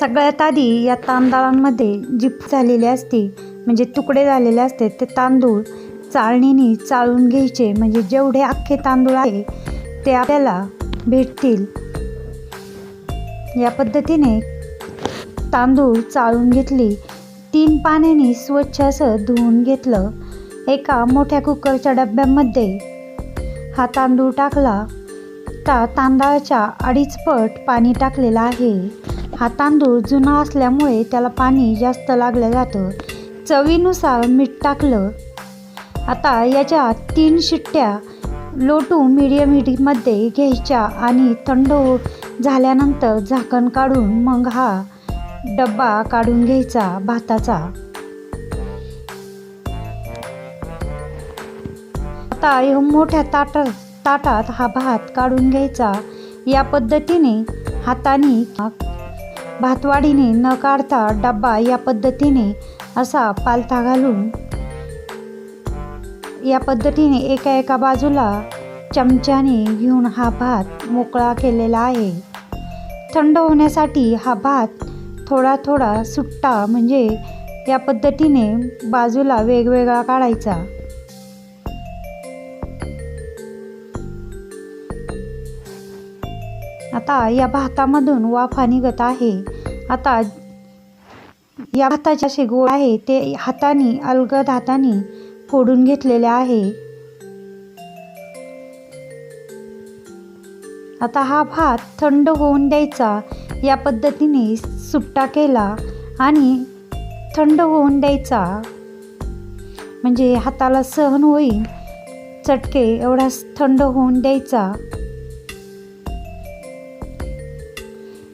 सगळ्यात आधी या तांदळांमध्ये जी झालेली असते म्हणजे तुकडे झालेले असते ते तांदूळ चाळणीने चाळून घ्यायचे. म्हणजे जेवढे अख्खे तांदूळ आहे ते आपल्याला भेटतील. या पद्धतीने तांदूळ चाळून घेतली. तीन पाण्याने स्वच्छ असं धुवून घेतलं. एका मोठ्या कुकरच्या डब्यामध्ये हा तांदूळ टाकला. ता तांदळाच्या अडीच पट पाणी टाकलेलं आहे. हा तांदूळ जुना असल्यामुळे त्याला पाणी जास्त लागलं जातं. चवीनुसार मीठ टाकलं. आता याच्या तीन शिट्ट्या लो टू मिडियम घ्यायच्या आणि थंड झाल्यानंतर झाकण काढून मग हा डब्बा काढून घ्यायचा भाताचा. आता ह्या मोठ्या ताटात ताटात हा भात काढून घ्यायचा. या पद्धतीने हाताने भातवाडीने न काढता डब्बा या पद्धतीने असा पालथा घालून या पद्धतीने एका एका बाजूला चमच्याने घेऊन हा भात मोकळा केलेला आहे. थंड होण्यासाठी हा भात थोडा थोडा सुट्टा म्हणजे या पद्धतीने बाजूला वेगवेगळा काढायचा. आता या भातामधून वाफा निघत आहे. आता या भाताचे असे गोळ आहे ते हाताने अलगद हाताने फोडून घेतलेले आहे. आता हा भात थंड होऊन द्यायचा. या पद्धतीने सुट्टा केला आणि थंड होऊन द्यायचा. म्हणजे हाताला सहन होईल. चटके एवढा थंड होऊन द्यायचा.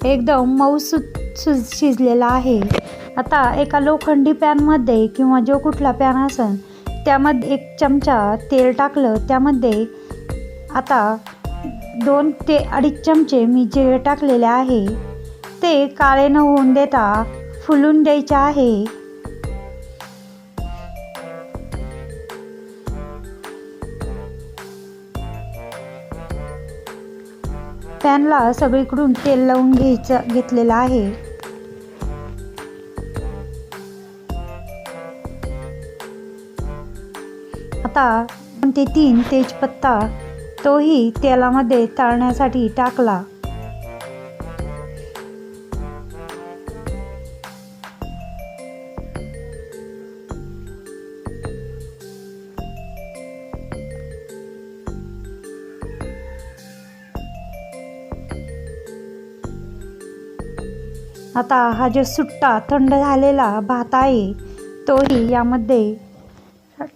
एकदम मऊ सु शिजलेला आहे. आता एका लोखंडी पॅनमध्ये किंवा जो कुठला पॅन असेल त्यामध्ये एक चमचा तेल टाकलं त्यामध्ये आता दोन ते अडीच चमचे मी जे टाकलेले आहे ते काळे न होऊन देता फुलून द्यायचे आहे. पॅनला सगळीकडून तेल लावून घ्यायचं घेतलेलं आहे. आता ते तीन तेजपत्ता तोही तेलामध्ये तळण्यासाठी टाकला. आता हा जो सुट्टा थंड झालेला भात आहे तोही यामध्ये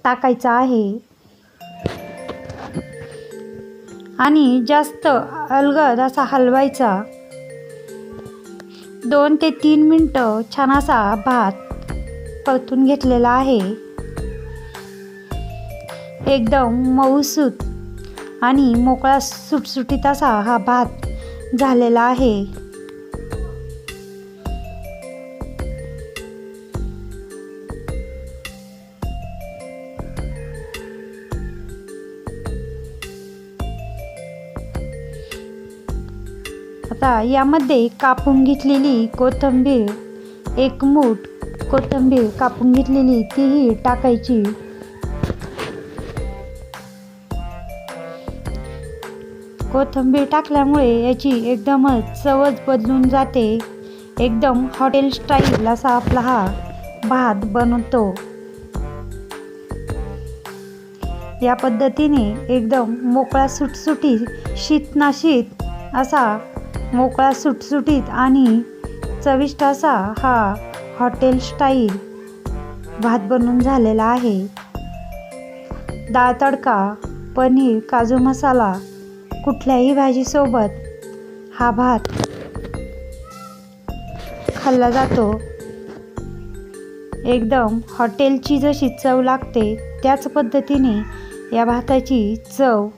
टाकायचा आहे. आणि जास्त अलगद असा हलवायचा. दोन ते तीन मिनटं छान असा भात परतून घेतलेला आहे. एकदम मऊसूत आणि मोकळा सुटसुटीत असा हा भात झालेला आहे. आता यामध्ये कापून घेतलेली कोथिंबीर एक मूठ कोथिंबीर कापून घेतलेली तीही टाकायची. कोथिंबीर टाकल्यामुळे याची एकदमच चवच बदलून जाते. एकदम हॉटेल स्टाईल असा आपला हा भात बनवतो. या पद्धतीने एकदम मोकळा सुटसुटीत शीत नाशीत असा मोकळा सुटसुटीत आणि चविष्ट असा हा हॉटेल स्टाईल भात बनून झालेला आहे. डाळ तडका पनीर काजू मसाला कुठल्याही भाजीसोबत हा भात खाल्ला जातो. एकदम हॉटेलची जशी चव लागते त्याच पद्धतीने या भाताची चव